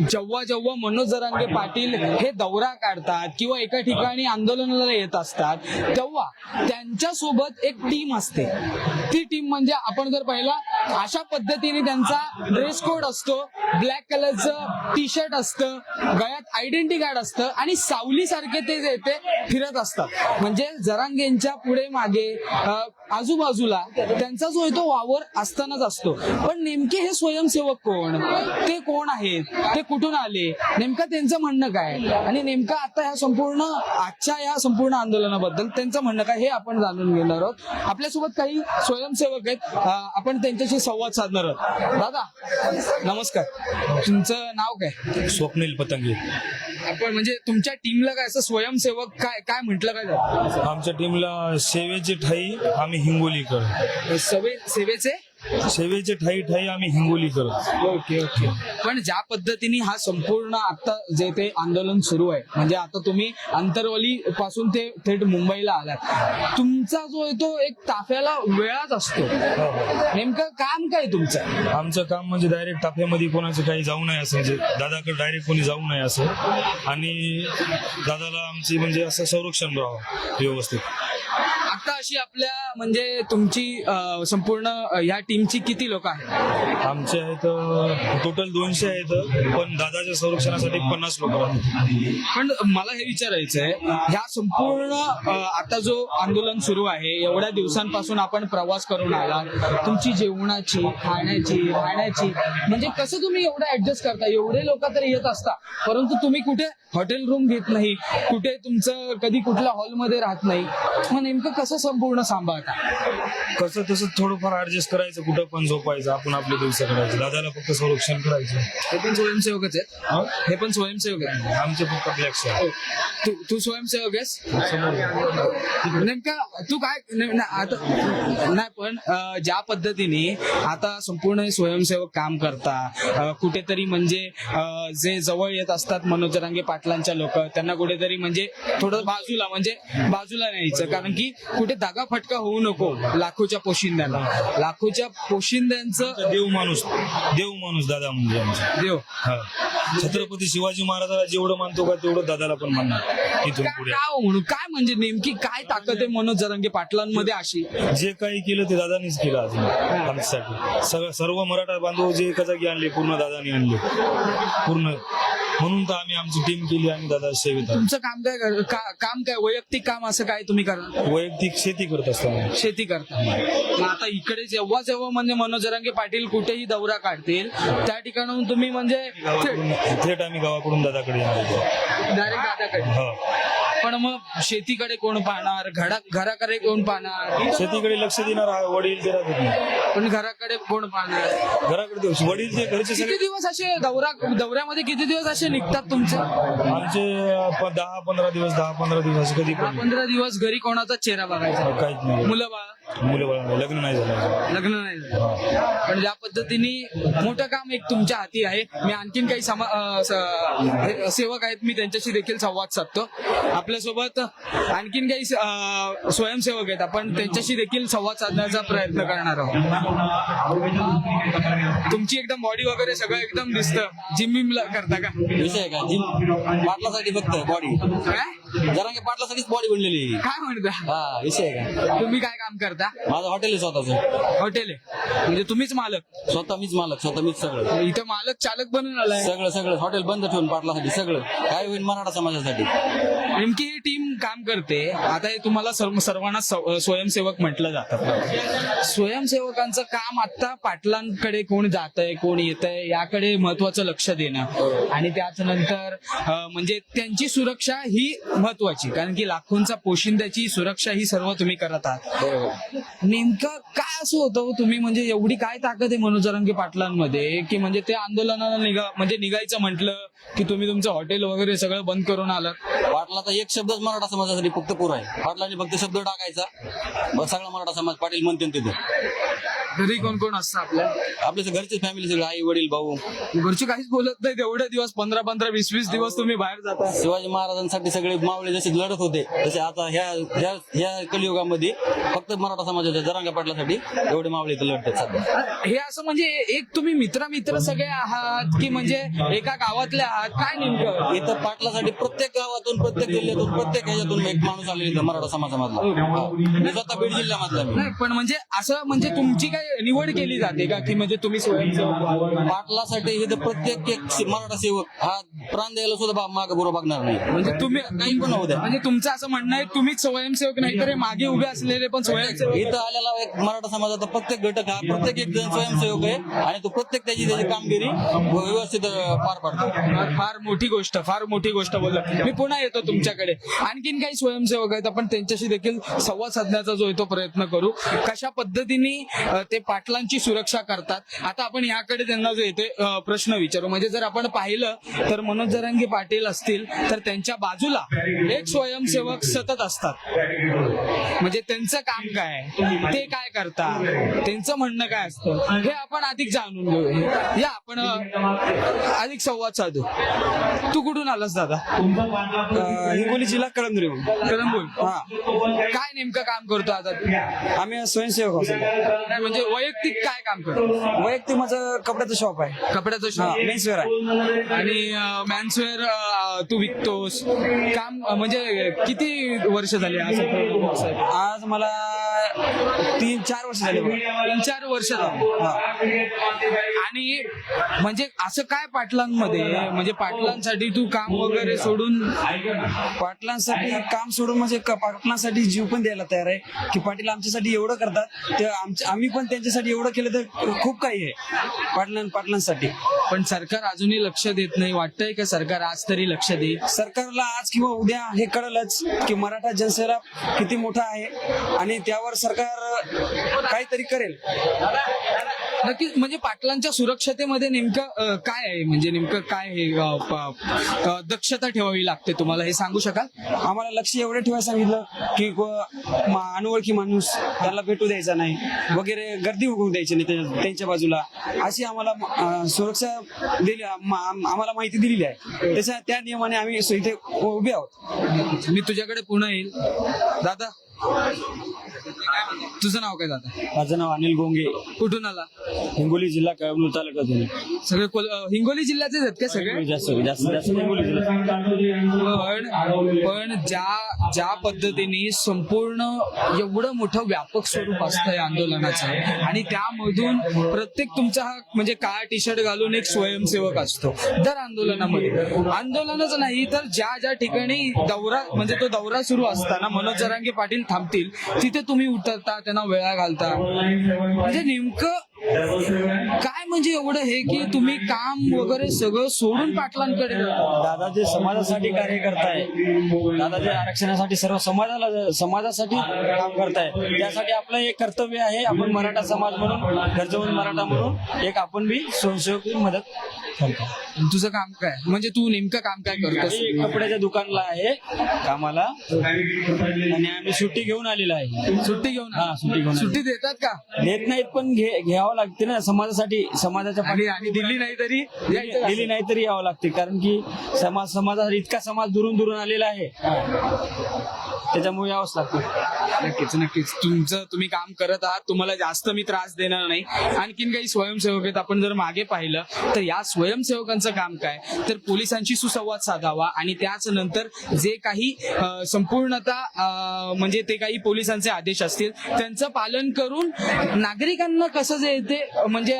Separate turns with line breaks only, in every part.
जेव्हा जेव्हा मनोज जरांगे पाटील हे दौरा काढतात किंवा एका ठिकाणी आंदोलनाला येत असतात तेव्हा त्यांच्यासोबत एक टीम असते. ती टीम म्हणजे आपण जर पाहिला अशा पद्धतीने त्यांचा ड्रेस कोड असतो ब्लॅक कलरचं टी शर्ट असतं गळ्यात आयडेंटिटी कार्ड असतं आणि सावली सारखे ते जे ते फिरत असतात. म्हणजे जरांगेंच्या पुढे मागे आजूबाजूला त्यांचा जो आहे तो वावर असतानाच असतो. पण नेमके हे स्वयंसेवक कोण? ते कोण आहेत? ते कुठून आले? नेमकं त्यांचं म्हणणं काय? आणि नेमकं आता ह्या संपूर्ण आजच्या या संपूर्ण आंदोलनाबद्दल त्यांचं म्हणणं काय हे आपण जाणून घेणार आहोत. आपल्यासोबत काही स्वयंसेवक आहेत. आपण त्यांच्याशी संवाद साधणार आहोत. दादा नमस्कार. तुमचं नाव काय?
स्वप्नील पतंगे.
आपण म्हणजे तुमच्या टीमला काय असं स्वयंसेवक काय काय म्हटलं काय?
आमच्या टीमला सेवेचे ठाई आम्ही हिंगोलीकर.
सवे सेवेचे
सेवेचे ठाई ठाई आम्ही हिंगोलीकर
ओके ओके. पण ज्या पद्धतीने हा संपूर्ण आता जे ते आंदोलन सुरू आहे म्हणजे आता तुम्ही आंतरवली पासून ते थेट मुंबईला आलात तुमचा जो आहे तो एक ताफ्याला वेळाच असतो. नेमकं काम काय तुमचं?
आमचं काम म्हणजे डायरेक्ट ताफ्यामध्ये कोणाचं काही जाऊ नये असं म्हणजे दादाकडे डायरेक्ट कोणी जाऊ नये असं. आणि दादाला आमची म्हणजे असं संरक्षण राहावं व्यवस्थित.
आता अशी आपल्या म्हणजे तुमची अं, संपूर्ण अं, ह्या टीमची किती लोक आहेत?
आमचे आहेत टोटल दोनशे आहेत पण दादाच्या संरक्षणासाठी पन्नास लोक राहतात.
पण मला हे विचारायचं आहे ह्या संपूर्ण अ, आता जो आंदोलन सुरू आहे एवढ्या दिवसांपासून आपण प्रवास करून आला तुमची जेवणाची खाण्याची राहण्याची म्हणजे कसं तुम्ही एवढं ऍडजस्ट करता? एवढे लोक तर येत असता परंतु तुम्ही कुठे हॉटेल रूम घेत नाही कुठे तुमचं कधी कुठल्या हॉलमध्ये राहत नाही मग नेमकं कसं संपूर्ण सांभाळता
कसं तसं थोडंफार ऍडजस्ट करायचं कुठं पण झोपायचं आपण आपले दिवस करायचं दादाला फक्त संरक्षण करायचं.
हे पण स्वयंसेवकच आहेत?
हा?
हे पण स्वयंसेवक आहेत?
आमचे फक्त ब्लॅक
तू तू स्वयंसेवक आहेस? नेमका तू काय आता नाही पण ज्या पद्धतीने आता संपूर्ण हे स्वयंसेवक काम करता कुठेतरी म्हणजे जे जवळ येत असतात मनोज जरांगे पाटलांच्या लोक त्यांना कुठेतरी म्हणजे थोडं बाजूला म्हणजे बाजूला न्यायचं. कारण की कुठे दागा फटका होऊ नको लाखोच्या पोशिंद्याला लाखोच्या पोशिंद्यांचं
देव माणूस देव माणूस दादा म्हणजे आमचा.
देव.
हा. छत्रपती शिवाजी महाराजाला जेवढं मानतो का तेवढं दादाला पण मानणार. इथून
का
पुढे.
का म्हणून काय म्हणजे नेमकी काय ताकद आहे मनोज जरांगे पाटलांमध्ये अशी?
जे काही केलं ते दादानीच केलं अजून आमच्यासाठी. सगळं सर्व मराठा बांधव जे एका जागी आणले पूर्ण दादानी आणले. पूर्ण म्हणून तर आम्ही आमची टीम केली आणि दादा सेवेत.
तुमचं काम काय कर- का- काम काय? वैयक्तिक काम असं काय तुम्ही करा
वैयक्तिक शेती करत असताना
शेती करता. मग आता इकडे जेव्हा जेव्हा म्हणजे मनोज जरांगे पाटील कुठेही दौरा काढतील त्या ठिकाणाहून तुम्ही म्हणजे
गावाकडून थेट आम्ही गावाकडून दादाकडे येणार होतो
डायरेक्ट दादाकडे.
हा.
पण मग शेतीकडे कोण पाहणार? घरा घराकडे कोण पाहणार?
शेतीकडे लक्ष देणार वडील.
पण घराकडे कोण पाहणार?
घराकडे ते वडील ते घरचे
किती
सगळे
दिवस असे दौरा दौऱ्यामध्ये किती दिवस असे निघतात तुमचे?
आमचे प- दहा पंधरा दिवस दहा पंधरा दिवस कधी पण.
पंधरा दिवस घरी कोणाचा चेहरा बघायचा?
काहीच नाही.
मुलं बाळ?
मुलं बाळ नाही, लग्न नाही झालं.
लग्न नाही झालं. पण ज्या पद्धतीने मोठं काम एक तुमच्या हाती आहे. मी आणखीन काही समा अं, स- हे- सेवक आहेत. मी त्यांच्याशी देखील संवाद साधतो. आपल्यासोबत आणखीन काही अं, स्वयंसेवक आहेत. आपण त्यांच्याशी देखील संवाद साधण्याचा प्रयत्न करणार आहोत. तुमची एकदम बॉडी वगैरे सगळं एकदम दिसतं. जिम बिम करता का?
विषय आहे का? जिम पाटलासाठी फक्त बॉडी
काय?
जरांगे पाटलासाठीच बॉडी बनलेली आहे.
काय म्हणता?
हा विषय आहे का?
तुम्ही काय काम करता?
माझं हॉटेल आहे स्वतःच.
हॉटेल आहे. म्हणजे तुम्हीच मालक?
स्वतः मीच मालक स्वतः मीच सगळं.
इथं मालक चालक बनून आलाय.
सगळं सगळं. हॉटेल बंद ठेवून पाटलासाठी सगळं. काय होईल मराठा समाजासाठी?
नेमकी ही टीम करते आता हे तुम्हाला सर्व सर्वांना सव- स्वयंसेवक म्हटलं जातं. स्वयंसेवकांचं काम आता पाटलांकडे कोण जात आहे कोण येत आहे याकडे महत्वाचं लक्ष देणं. आणि त्याच नंतर अं, म्हणजे त्यांची सुरक्षा ही महत्वाची कारण की लाखोंचा पोशिंद्याची सुरक्षा ही सर्व तुम्ही करत आहात. नेमकं काय असं होतं हो तुम्ही? म्हणजे एवढी काय ताकद आहे मनोज जरांगे पाटलांमध्ये की म्हणजे ते आंदोलनाला निघा म्हणजे निघायचं म्हटलं की तुम्ही तुमचं हॉटेल वगैरे सगळं बंद करून आलात?
पाटलाचा एक शब्दच मराठा समाजासाठी फक्त पुरा आहे पाटलांनी फक्त शब्द टाकायचा. सगळा मराठा समाज पाटील म्हणते तिथे.
घरी कोण कोण असतं आपल्या?
आपल्या घरचे फॅमिली सगळं आई वडील भाऊ.
घरची काहीच बोलत नाही तेवढे दिवस पंधरा पंधरा वीस वीस दिवस तुम्ही बाहेर जाता.
शिवाजी महाराजांसाठी सगळे मावळे जसे लढत होते तसे आता ह्या ह्या ह्या कलियुगामध्ये फक्त मराठा समाजाच्या जरांगा पाटलासाठी एवढे मावळे इथं लढतात सध्या.
हे असं म्हणजे एक तुम्ही मित्र मित्र सगळे आहात की म्हणजे एका गावातले आहात? काय नेमकं?
इथं पाटलासाठी प्रत्येक गावातून प्रत्येक जिल्ह्यातून प्रत्येक ह्याच्यातून एक माणूस आलेला इथं मराठा समाजामधला. हा. मी स्वतः बीड जिल्ह्यामधला मी
नाही पण म्हणजे असं म्हणजे तुमची काय निवड केली जाते का? की म्हणजे तुम्ही स्वयंसेवक?
पाटलासाठी इथं प्रत्येक एक मराठा सेवक हा प्राण द्यायला सुद्धा माग बुरा बघणार नाही.
म्हणजे तुम्ही
काही पण होऊ द्या.
म्हणजे तुमचं असं म्हणणं आहे तुम्हीच स्वयंसेवक नाही तर हे मागे उभे असलेले पण स्वयंसेवक.
इथं आलेला एक मराठा समाजाचा प्रत्येक घटक हा प्रत्येक एक जण स्वयंसेवक आहे आणि तो प्रत्येक त्याची त्याची कामगिरी व्यवस्थित पार पाडतो.
फार मोठी गोष्ट फार मोठी गोष्ट बोललो. मी पुन्हा येतो तुमच्याकडे. आणखीन काही स्वयंसेवक आहेत आपण त्यांच्याशी देखील संवाद साधण्याचा जो आहे तो प्रयत्न करू. कशा पद्धतीने अ, ते पाटलांची सुरक्षा करतात. आता आपण याकडे त्यांना जो येतोय प्रश्न विचारू. म्हणजे जर आपण पाहिलं तर मनोज जरांगे पाटील असतील तर त्यांच्या बाजूला एक स्वयंसेवक सतत असतात. म्हणजे त्यांचं काम काय? ते काय करतात? त्यांचं म्हणणं काय असतं? हे आपण अधिक जाणून घेऊ या आपण अधिक संवाद साधू. तू कुठून आलास दादा?
हिंगोली जिल्हा कळमनुरी
कदम बोल
हा.
काय नेमकं काम करतो आता?
आम्ही स्वयंसेवक
नाही म्हणजे वैयक्तिक काय काम करतो?
वैयक्तिक माझं कपड्याचं शॉप आहे.
कपड्याचं शॉप
मेन्सवेअर आहे.
आणि मॅन्सवेअर तू विकतोस. काम म्हणजे किती वर्ष झाली असं
आज मला तीन चार वर्ष झाले.
तीन चार वर्ष झाली. आणि म्हणजे असं काय पाटलांमध्ये म्हणजे पाटलांसाठी तू काम वगैरे सोडून
पाटलांसाठी काम सोडून म्हणजे पाटलांसाठी जीव पण द्यायला तयार आहे? की पाटील आमच्यासाठी एवढं करतात आम्ही पण त्यांच्यासाठी एवढं केलं तर खूप काही आहे. पाटलां पाटलांसाठी.
पण सरकार अजूनही लक्ष देत नाही. वाटतंय का सरकार आज तरी लक्ष देईल?
सरकारला आज किंवा उद्या हे कळलंच की मराठा जनसेना किती मोठा आहे आणि त्यावर सरकार काहीतरी करेल.
नक्कीच म्हणजे पाटलांच्या सुरक्षतेमध्ये नेमकं काय आहे? म्हणजे नेमकं काय हे दक्षता ठेवावी लागते तुम्हाला हे सांगू शकाल?
आम्हाला लक्ष एवढं ठेवायला सांगितलं की अनोळखी माणूस त्याला भेटू द्यायचा नाही वगैरे गर्दी होऊ द्यायची नाही त्या- त्यांच्या बाजूला. अशी आम्हाला सुरक्षा दिली आम- आम- आम्हाला माहिती दिलेली आहे. त्याच्या त्या नियमाने आम्ही इथे उभे आहोत.
मी तुझ्याकडे पुन्हा येईल. दादा तुझं नाव काय दादा?
माझं नाव अनिल गोंगे
कुठून आला?
हिंगोली जिल्हा कळमनूर तालुक्यातून.
सगळे कोल- अ, हिंगोली जिल्ह्याचेच आहेत का सगळे?
जास्त जास्त जास्त हिंगोली जिल्हा
पण पण ज्या ज्या पद्धतीने संपूर्ण एवढं मोठं व्यापक स्वरूप असतं या आंदोलनाचं. आणि त्यामधून प्रत्येक तुमचा हा म्हणजे काळा टी शर्ट घालून एक स्वयंसेवक असतो दर आंदोलनामध्ये. आंदोलनच नाही तर ज्या ज्या ठिकाणी दौरा म्हणजे तो दौरा सुरू असताना मनोज जरांगे पाटील थांबतील तिथे तुम्ही उतरता त्यांना वेळा घालता. म्हणजे नेमकं काय म्हणजे एवढं हे की तुम्ही काम वगैरे सगळं सोडून पाटलांकडे
दादा जे समाजासाठी कार्य करताय. दादा जे आरक्षणासाठी सर्व समाजाला समाजासाठी काम करताय. त्यासाठी आपलं एक कर्तव्य आहे आपण मराठा समाज म्हणून गरजवून मराठा म्हणून एक आपण बी स्वयंसेवक मदत
तुझं काम काय? म्हणजे तू नेमकं काम काय करतोस
मी कपड्याच्या दुकानला आहे कामाला. आणि आम्ही सुट्टी घेऊन आलेला आहे.
सुट्टी घेऊन?
हा, सुट्टी घेऊन.
सुट्टी देतात का?
देत नाहीत पण घे घ्यावं लागते ना समाजासाठी समाजाच्या
आणि आणि दिल्ली नाही तरी यायचं का?
दिली नाही तरी यावं लागते कारण की समाज समाजासाठी इतका समाज दुरून दुरून आलेला आहे. त्याच्यामुळे यावंच लागतं.
नक्कीच नक्कीच. तुमचं तुम्ही काम करत आहात तुम्हाला जास्त मी त्रास देणार नाही. आणखीन काही स्वयंसेवक आहेत आपण जर मागे पाहिलं तर या स्वयंसेवकांचं काम काय? तर पोलिसांशी सुसंवाद साधावा आणि त्याच नंतर जे काही संपूर्णता संपूर्णतः म्हणजे ते काही पोलिसांचे आदेश असतील त्यांचं पालन करून नागरिकांना कसं जे ते म्हणजे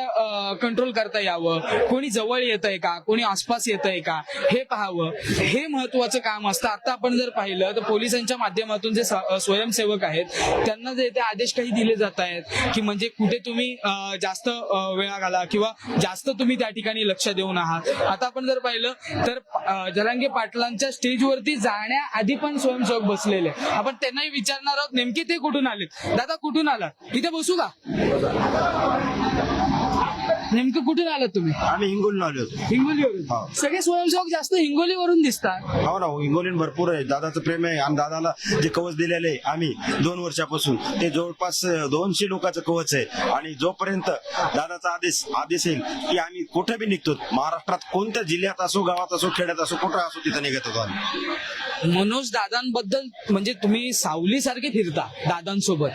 कंट्रोल करता यावं? कोणी जवळ येत आहे का? कोणी आसपास येत आहे का? हे पाहावं. हे महत्वाचं काम असतं. आता आपण जर पाहिलं तर पोलिसांच्या माध्यमातून जे स्वयंसेवक आहेत त्यांना जे ते आदेश काही दिले जात आहेत की म्हणजे कुठे तुम्ही जास्त वेळा घाला किंवा जास्त तुम्ही त्या ठिकाणी लक्ष देऊन आहात. आता आपण जर पाहिलं तर अं, जरांगे पाटलांच्या स्टेजवरती जाण्याआधी पण स्वयंसेवक बसलेले. आपण त्यांनाही विचारणार आहोत नेमके ते कुठून आले दादा कुठून आला इथे बसू का? नेमकं कुठून आलात तुम्ही?
आम्ही हिंगोलीन आलो होतो.
हिंगोलीवरून? सगळे स्वयंसेवक जास्त हिंगोलीवरून दिसतात.
हो ना हिंगोलीन भरपूर आहे. दादाचं प्रेम आहे आणि दादाला जे कवच दिलेलं आहे आम्ही दोन वर्षापासून. ते जवळपास दोनशे लोकांचं कवच आहे. आणि जोपर्यंत दादाचा आदेश आदेश येईल की आम्ही कुठे बी निघतो महाराष्ट्रात कोणत्या जिल्ह्यात असो गावात असो खेड्यात असो कुठं असो तिथं निघत होतो आम्ही.
मनोज दादांबद्दल म्हणजे तुम्ही सावली सारखे फिरता दादांसोबत.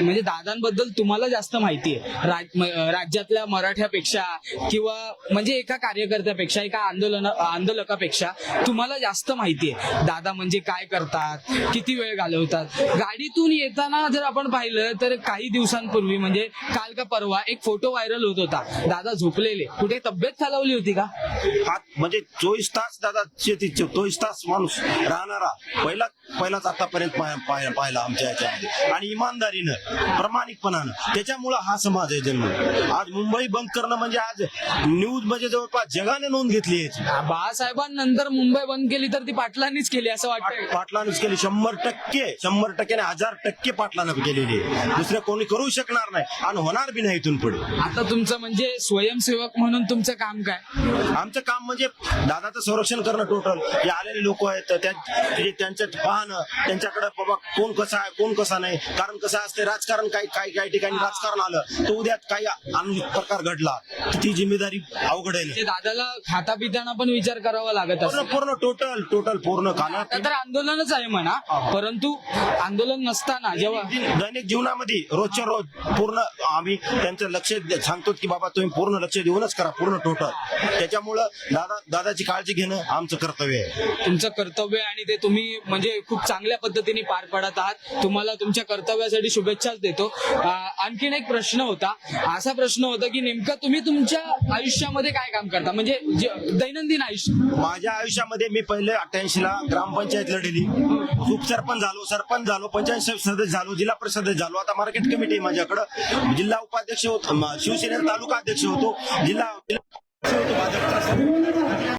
म्हणजे दादांबद्दल तुम्हाला जास्त माहिती आहे. राज- राज्यातल्या मराठ्यापेक्षा किंवा म्हणजे एका कार्यकर्त्यापेक्षा एका आंदोलन आंदोलकापेक्षा तुम्हाला जास्त माहिती आहे. दादा म्हणजे काय करतात? किती वेळ घालवतात? गाडीतून येताना जर आपण पाहिलं तर काही दिवसांपूर्वी म्हणजे काल का परवा एक फोटो व्हायरल होत होता. दादा झोपलेले. कुठे तब्येत खालावली होती का?
आत- म्हणजे चोवीस तास दादा चोवीस तास माणूस राहणार पहिला पहिलाच आतापर्यंत पाह- पाह- पाहिला आमच्या याच्यामध्ये. आणि इमानदारीनं प्रामाणिकपणानं त्याच्यामुळं हा समाज आहे जन्म. आज मुंबई बंद करणं म्हणजे आज न्यूज म्हणजे जवळपास जगाने नोंद घेतली याची
बाळासाहेबांनंतर मुंबई बंद केली तर ती पाटलांनीच केली असं वाटतं
पाट- पाटलानच केली. शंभर टक्के शंभर टक्के नाही हजार टक्के पाटलानं केलेली आहे. दुसरं कोणी करू शकणार नाही आणि होणार बी नाही इथून पुढे.
आता तुमचं म्हणजे स्वयंसेवक म्हणून तुमचं काम काय?
आमचं काम म्हणजे दादाचं संरक्षण करणं टोटल जे आलेले लोक आहेत त्या- जे त्यांच्या पाहणं त्यांच्याकडे बाबा कोण कसा आहे कोण कसा नाही कारण कसं असते राजकारण काही काही काही ठिकाणी राजकारण आलं तर उद्या काही अनुचित प्रकार घडला तर ती जिम्मेदारी अवघड आहे
दादाला खाता पिताना पण विचार करावा लागत
पूर्ण
असतो
पूर्ण टोटल टोटल पूर्ण
आता तर आंदोलनच आहे म्हणा परंतु आंदोलन नसताना जेव्हा
दैनिक जीवनामध्ये रोजच्या रोज पूर्ण आम्ही त्यांचं लक्ष सांगतो की बाबा तुम्ही पूर्ण लक्ष देऊनच करा पूर्ण टोटल त्याच्यामुळं दादा दादाची काळजी घेणं आमचं कर्तव्य आहे.
तुमचं कर्तव्य आणि ते तुम्ही म्हणजे खूप चांगल्या पद्धतीने पार पडत आहात. तुम्हाला तुमच्या कर्तव्यासाठी शुभेच्छाच देतो. आणखीन एक प्रश्न होता. असा प्रश्न होता की नेमकं तुम्ही तुमच्या आयुष्यामध्ये काय काम करता? म्हणजे जे- दैनंदिन आयुष्य.
माझ्या आयुष्यामध्ये मी पहिले अठ्ठ्याऐंशी ला ग्रामपंचायत लढली उपसरपंच झालो सरपंच झालो पंचायत सदस्य झालो जिल्हा परिषद सदस्य झालो. आता मार्केट कमिटी आहे माझ्याकडं. जिल्हा उपाध्यक्ष होतो शिवसेनेचा तालुका अध्यक्ष होतो. जिल्हा भाजपचा